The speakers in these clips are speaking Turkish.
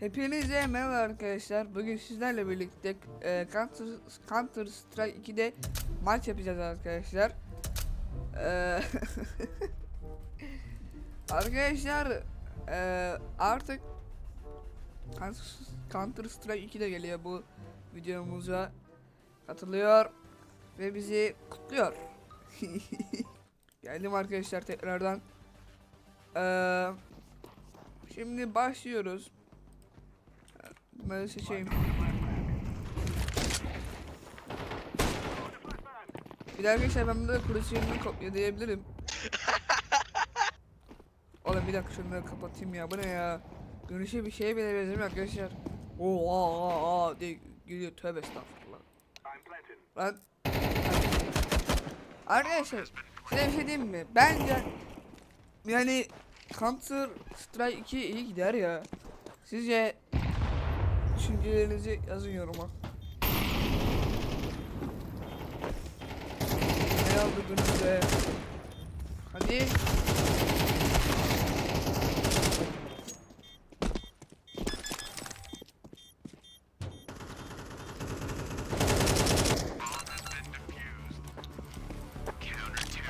Hepinize merhaba arkadaşlar. Bugün sizlerle birlikte e, Counter, Counter Strike 2'de maç yapacağız arkadaşlar. E, arkadaşlar e, artık Counter- Strike 2'de geliyor bu videomuza katılıyor ve bizi kutluyor. Geldim arkadaşlar tekrardan. E, şimdi başlıyoruz. Bunları seçeyim. Bir de arkadaşlar ben burada kuruşlarını kopyalayabilirim. Oğlum bir dakika şunları kapatayım ya. Bu ne ya? Görüşe bir şeye bile benzemiyor arkadaşlar. Oo aa aa aa diye geliyor. Tövbe estağfurullah. Lan. Arkadaşlar size bir şey diyeyim mi? Bence yani Counter Strike 2 iyi gider ya. Sizce düşüncelerinizi yazın yoruma. Ne aldınız be? Hadi.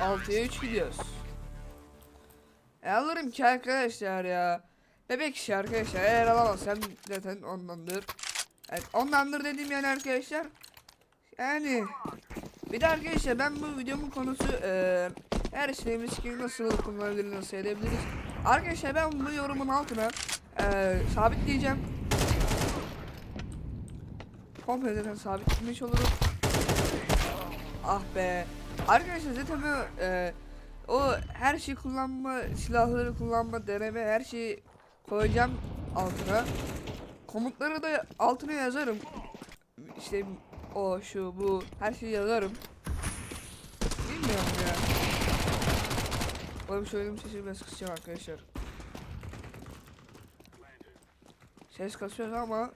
Altıya üç gidiyoruz. E alırım ki arkadaşlar ya. Bebek işi arkadaşlar. Eğer alamazsam zaten ondandır. Evet, ondandır dediğim yani arkadaşlar. Yani bir de arkadaşlar ben bu videomun konusu eee her şeyimiz skin nasıl kullanılır nasıl edebiliriz. Arkadaşlar ben bu yorumun altına eee sabitleyeceğim. Komple zaten sabitlemiş olurum. Ah be. Arkadaşlar zaten bu, eee, o her şeyi kullanma, silahları kullanma, deneme her şeyi koyacağım altına. Komutları da altına yazarım. İşte o şu bu her şeyi yazarım. Bilmiyorum ya. Oğlum söylediğim sesi biraz kısacağım arkadaşlar. Ses kasıyoruz ama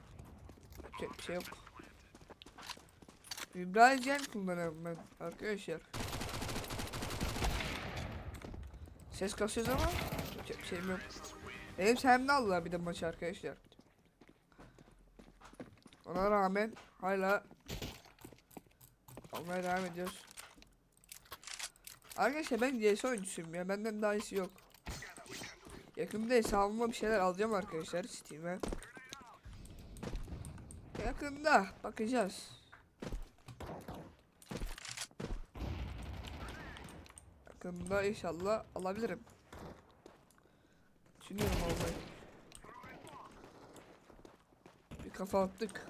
yapacak bir şey yok. Vibrajen kullanıyorum ben arkadaşlar. Ses kasıyoruz ama yapacak bir şeyim yok. Benim sayemde aldılar bir de maçı arkadaşlar. Ona rağmen hala almaya devam ediyoruz. Arkadaşlar ben CS oyuncusuyum ya benden daha iyisi yok. Yakında hesabıma bir şeyler alacağım arkadaşlar Steam'e. Yakında bakacağız. Yakında inşallah alabilirim. Düşünüyorum almayı. Bir kafa attık.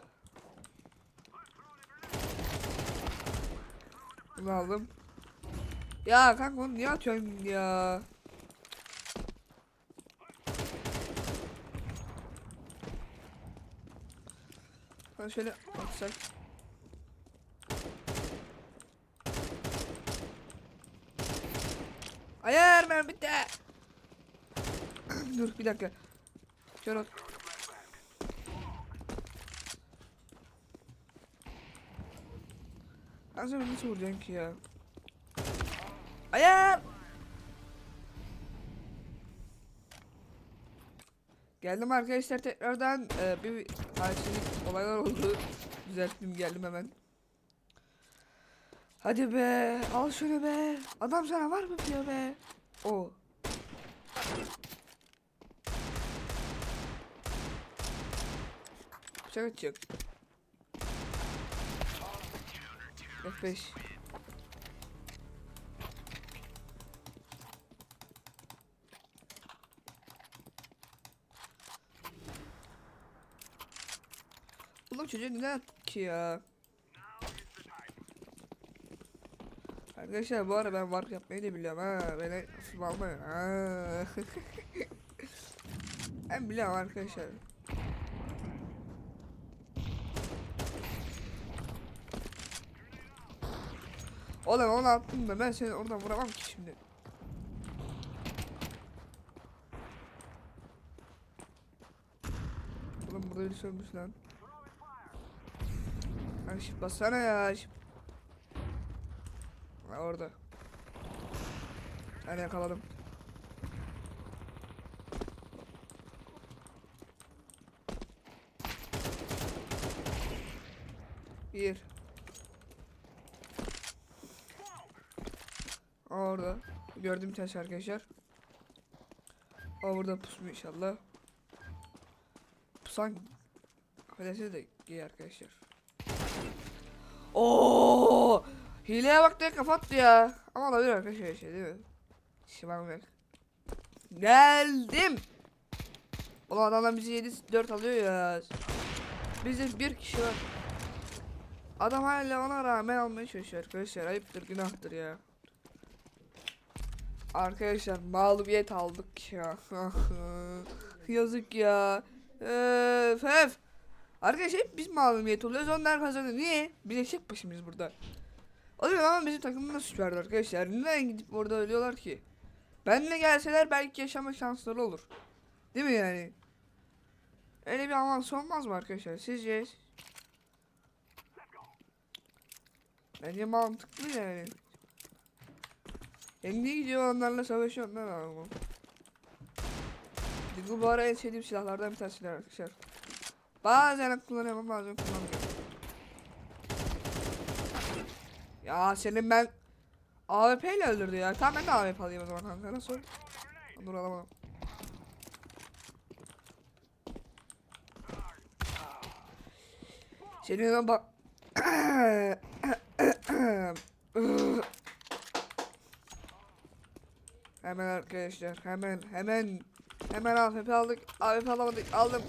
Bunu aldım. Ya kanka onu niye atıyorsun ya? Ben şöyle atsak. Hayır ben bitti. Dur bir dakika. Kör ol. Az önce nasıl vuracaksın ki ya? Hayır. Geldim arkadaşlar tekrardan ee, bir karşılık olaylar oldu. Düzelttim geldim hemen. Hadi be al şunu be. Adam sana var mı diyor be. O. Bıçak atacak. F5. Oğlum neden attık ki ya? Arkadaşlar bu ara ben vark yapmayı da biliyorum ha. Beni hafif almayın ha. ben biliyorum arkadaşlar. Olan onu attım da ben seni oradan vuramam ki şimdi. Oğlum burada birisi ölmüş lan. Lan şif bassana ya şif. Ha, orada. Ben yakaladım. Bir. Orada. Gördüm bir tanesi arkadaşlar. O burada pusmuş inşallah. Pusan Affedersiniz de giy arkadaşlar. Oo! Hileye bak diye kapattı ya. Ama olabilir arkadaşlar şey değil mi? Şımarım yok. Geldim. Ulan adamlar bizi 7 4 alıyor ya. Bizde bir kişi var. Adam hala ona rağmen almaya çalışıyor arkadaşlar. Ayıptır günahtır ya. Arkadaşlar mağlubiyet aldık ya. Yazık ya. Öf. Arkadaşlar hep biz mağlubiyet oluyoruz. Onlar kazanıyor. Niye? Biz eşek başımız burada. Oluyor ama bizim takımda suç verdi arkadaşlar. Neden gidip orada ölüyorlar ki? Benle gelseler belki yaşama şansları olur. Değil mi yani? Öyle bir avans olmaz mı arkadaşlar? Sizce? Bence mantıklı yani. Hem de gidiyor onlarla savaşıyor ondan ama. Deagle bu ara en sevdiğim silahlardan bir tanesi arkadaşlar. Bazen kullanıyorum bazen kullanmıyorum. Ya senin ben AWP ile öldürdü ya. Tamam ben de AWP alayım o zaman kanka. Nasıl? Dur alamadım. Senin bak. Hemen arkadaşlar hemen hemen hemen AWP aldık. AWP alamadık. Aldım.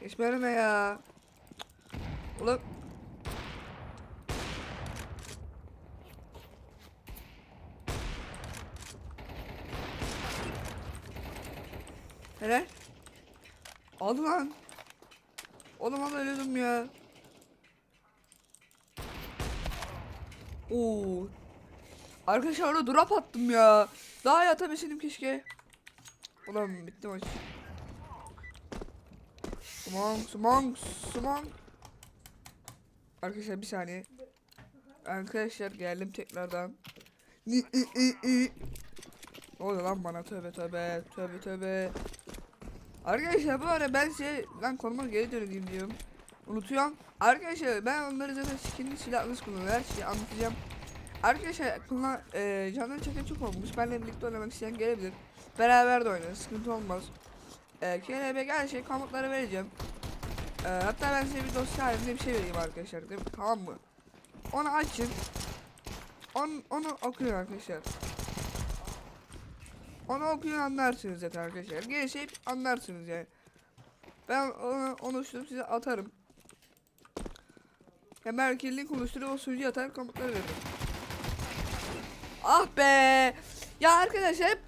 Geçme önüme ya. Ulan. Aldı lan. Oğlum ama ölüyordum ya. Oo. Arkadaşlar orada drop attım ya. Daha yatabilseydim keşke. Ulan bitti maç. Smong, smong, smong. Arkadaşlar bir saniye. Arkadaşlar geldim tekrardan. Ne oluyor lan bana tövbe tövbe tövbe tövbe. Arkadaşlar bu ara ben size lan konuma geri döneyim diyorum. Unutuyorum. Arkadaşlar ben onları zaten skinli silah nasıl kullanıyor her şeyi anlatacağım. Arkadaşlar kullan e, canlı çeken çok olmuş. Benimle birlikte oynamak isteyen gelebilir. Beraber de oynarız. Sıkıntı olmaz. E, KLB her şey komutları vereceğim. E, hatta ben size bir dosya halinde bir şey vereyim arkadaşlar. Değil mi? Tamam mı? Onu açın. On, onu okuyun arkadaşlar. Onu okuyun anlarsınız zaten arkadaşlar. Gerisi hep anlarsınız yani. Ben onu, onu oluşturup size atarım. Ya belki link oluşturup o sunucuya atar komutları veririm. Ah be! Ya arkadaşlar hep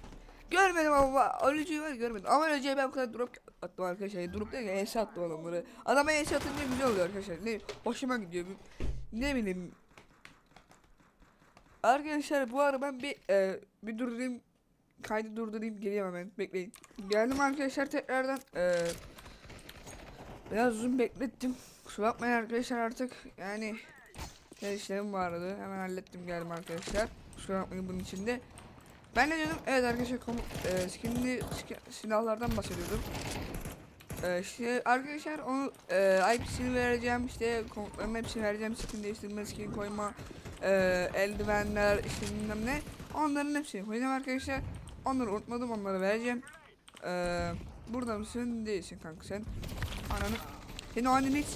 görmedim ama ölücüyü var görmedim. Ama ölücüye ben bu kadar drop attım arkadaşlar. Drop değil ya ES attım adamları. Adama ES atınca güzel oluyor arkadaşlar. Ne hoşuma gidiyor. Ne bileyim. Arkadaşlar bu ara ben bir e, bir durdurayım. Kaydı durdurayım geliyorum hemen. Bekleyin. Geldim arkadaşlar tekrardan. E, biraz uzun beklettim. Kusura bakmayın arkadaşlar artık. Yani her işlerim vardı. Hemen hallettim geldim arkadaşlar. Kusura bakmayın bunun içinde. Ben ne diyordum? Evet arkadaşlar komut, e, skinli sk- silahlardan bahsediyordum. E, işte arkadaşlar onu e, IP'sini vereceğim işte komutların hepsini vereceğim skin değiştirme skin koyma e, eldivenler işte bilmem ne onların hepsini koyacağım arkadaşlar onları unutmadım onları vereceğim e, burada mısın değilsin kanka sen ananı seni o hiç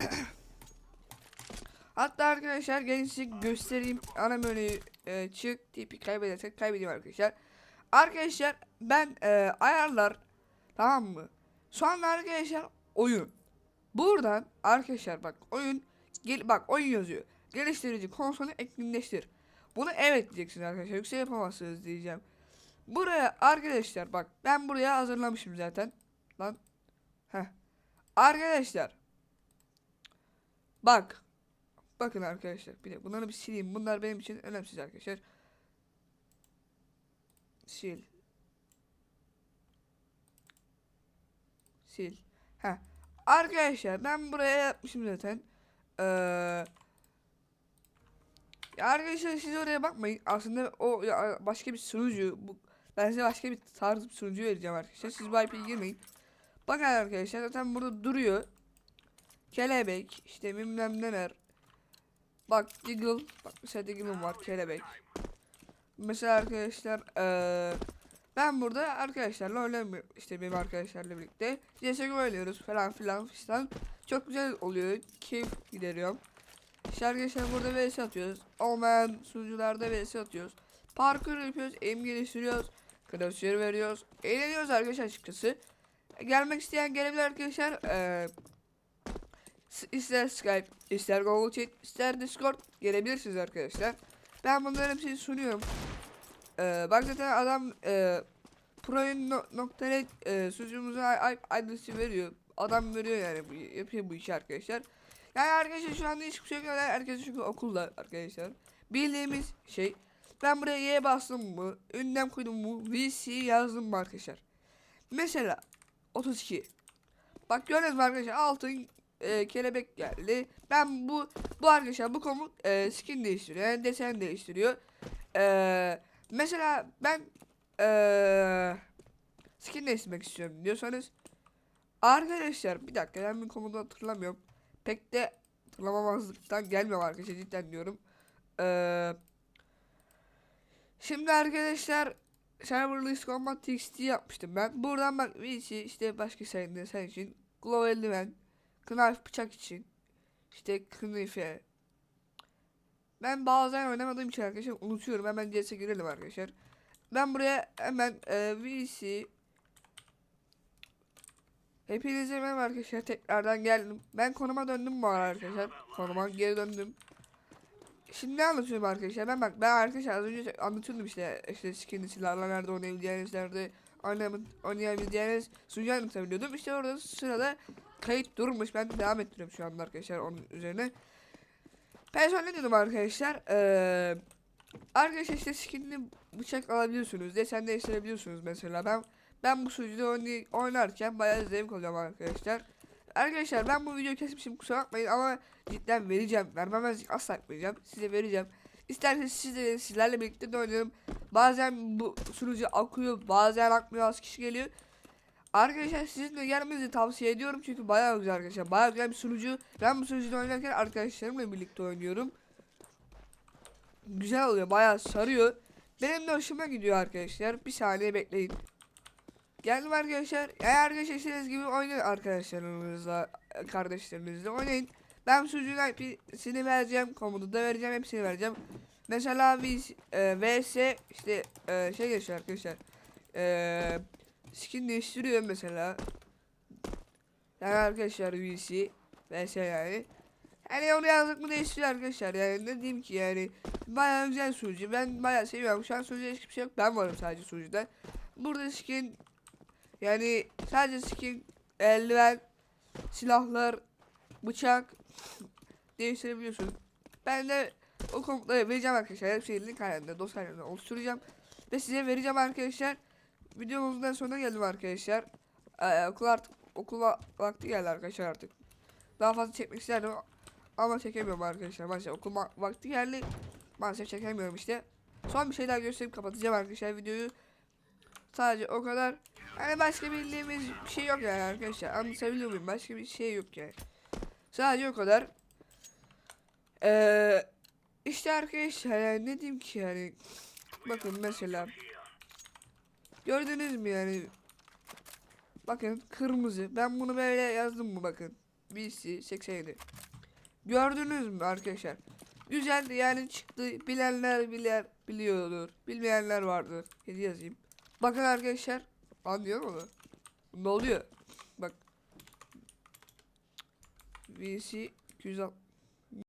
Hatta arkadaşlar gelin göstereyim. Ana menüyü e, çık tipi kaybedersek kaybedeyim arkadaşlar. Arkadaşlar ben e, ayarlar tamam mı? Sonra arkadaşlar oyun. Buradan arkadaşlar bak oyun gel bak oyun yazıyor. Geliştirici konsolu etkinleştir. Bunu evet diyeceksiniz arkadaşlar. Yoksa yapamazsınız diyeceğim. Buraya arkadaşlar bak ben buraya hazırlamışım zaten. Lan. Heh. Arkadaşlar. Bak. Bakın arkadaşlar bir de bunları bir sileyim. Bunlar benim için önemsiz arkadaşlar. Sil. Sil. Ha. Arkadaşlar ben buraya yapmışım zaten. Ee, arkadaşlar siz oraya bakmayın. Aslında o ya başka bir sunucu. Bu, ben size başka bir tarz bir sunucu vereceğim arkadaşlar. Siz bu IP'ye girmeyin. Bakın arkadaşlar zaten burada duruyor. Kelebek işte bilmem neler. Bak Deagle. Bak mesela Deagle'ım var kelebek. Mesela arkadaşlar eee ben burada arkadaşlarla oynamıyorum. işte benim arkadaşlarla birlikte. CSGO oynuyoruz falan filan fistan. Çok güzel oluyor. Keyif gideriyorum. Arkadaşlar burada vs atıyoruz. Olmayan sunucularda vs atıyoruz. Parkur yapıyoruz. Aim geliştiriyoruz. Klasör veriyoruz. Eğleniyoruz arkadaşlar açıkçası. Gelmek isteyen gelebilir arkadaşlar. Eee S- İster Skype, ister Google Chat, ister Discord gelebilirsiniz arkadaşlar. Ben bunların hepsini sunuyorum. Ee, bak zaten adam e, proin.net e, sunucumuza adresi veriyor. Adam veriyor yani yapıyor bu işi arkadaşlar. Yani arkadaşlar şu anda hiçbir şey yok. Herkes çünkü okulda arkadaşlar. Bildiğimiz şey. Ben buraya Y bastım mı? Ünlem koydum mu? VC yazdım mı arkadaşlar? Mesela 32. Bak gördünüz mü arkadaşlar altın e, kelebek geldi. Ben bu bu arkadaşlar bu komut e, skin değiştiriyor. Yani desen değiştiriyor. E, mesela ben e, skin değiştirmek istiyorum diyorsanız arkadaşlar bir dakika ben bir komutu hatırlamıyorum. Pek de hatırlamamazlıktan gelmiyor arkadaşlar cidden diyorum. E, şimdi arkadaşlar Server List Combat TXT yapmıştım ben. Buradan bak VC işte başka sayında sen için Glow Eldiven Knife bıçak için. işte knife. Ben bazen oynamadığım için arkadaşlar unutuyorum. Hemen CS'e girelim arkadaşlar. Ben buraya hemen e, VC Hepinize merhaba arkadaşlar tekrardan geldim. Ben konuma döndüm bu ara arkadaşlar. Konuma geri döndüm. Şimdi ne anlatıyorum arkadaşlar? Ben bak ben arkadaşlar az önce anlatıyordum işte işte skinli silahla nerede oynayabileceğiniz nerede oynayabileceğiniz sunucu anlatabiliyordum. İşte orada sırada kayıt durmuş. Ben devam ettiriyorum şu anda arkadaşlar onun üzerine. Ne diyordum arkadaşlar? Ee, arkadaşlar işte skinli bıçak alabiliyorsunuz. Desen değiştirebiliyorsunuz mesela. Ben ben bu sunucuda oynarken bayağı zevk alıyorum arkadaşlar. Arkadaşlar ben bu videoyu kesmişim kusura bakmayın ama cidden vereceğim. Vermemezlik asla yapmayacağım. Size vereceğim. İsterseniz siz de sizlerle birlikte de oynarım. Bazen bu sunucu akıyor, bazen akmıyor, az kişi geliyor. Arkadaşlar sizin de gelmenizi tavsiye ediyorum çünkü bayağı güzel arkadaşlar. Bayağı güzel bir sunucu. Ben bu sunucuda oynarken arkadaşlarımla birlikte oynuyorum. Güzel oluyor, bayağı sarıyor. Benim de hoşuma gidiyor arkadaşlar. Bir saniye bekleyin. Geldim arkadaşlar. Eğer arkadaşlar istediğiniz gibi oynayın arkadaşlarınızla, kardeşlerinizle oynayın. Ben sunucunun IP'sini vereceğim, komutu da vereceğim, hepsini vereceğim. Mesela biz e, VS işte e, şey geçiyor arkadaşlar. E, skin değiştiriyor mesela. Yani arkadaşlar VC VS yani. Yani onu yazdık mı değiştiriyor arkadaşlar yani ne diyeyim ki yani bayağı güzel sunucu ben bayağı seviyorum şu an sunucuda hiçbir şey yok ben varım sadece sunucuda burada skin yani sadece skin eldiven silahlar bıçak değiştirebiliyorsun. Ben de o komutları vereceğim arkadaşlar. Hepsini link halinde dosya halinde oluşturacağım. Ve size vereceğim arkadaşlar. Videomuzun da sonuna geldim arkadaşlar. Ee, okul artık okula vakti geldi arkadaşlar artık. Daha fazla çekmek isterdim ama çekemiyorum arkadaşlar. Maalesef okul vakti geldi. Maalesef çekemiyorum işte. Son bir şey daha gösterip kapatacağım arkadaşlar videoyu. Sadece o kadar hani başka bildiğimiz bir şey yok yani arkadaşlar. Anlatabiliyor muyum? Başka bir şey yok yani. Sadece o kadar. Ee, işte arkadaşlar yani ne diyeyim ki yani? Bakın mesela. Gördünüz mü yani? Bakın kırmızı. Ben bunu böyle yazdım mı bakın? BC 87 gördünüz mü arkadaşlar? Güzeldi yani çıktı. Bilenler bilir biliyordur. Bilmeyenler vardır. Hadi yazayım. Bakın arkadaşlar anlıyor mu ne oluyor. Bak. BC 260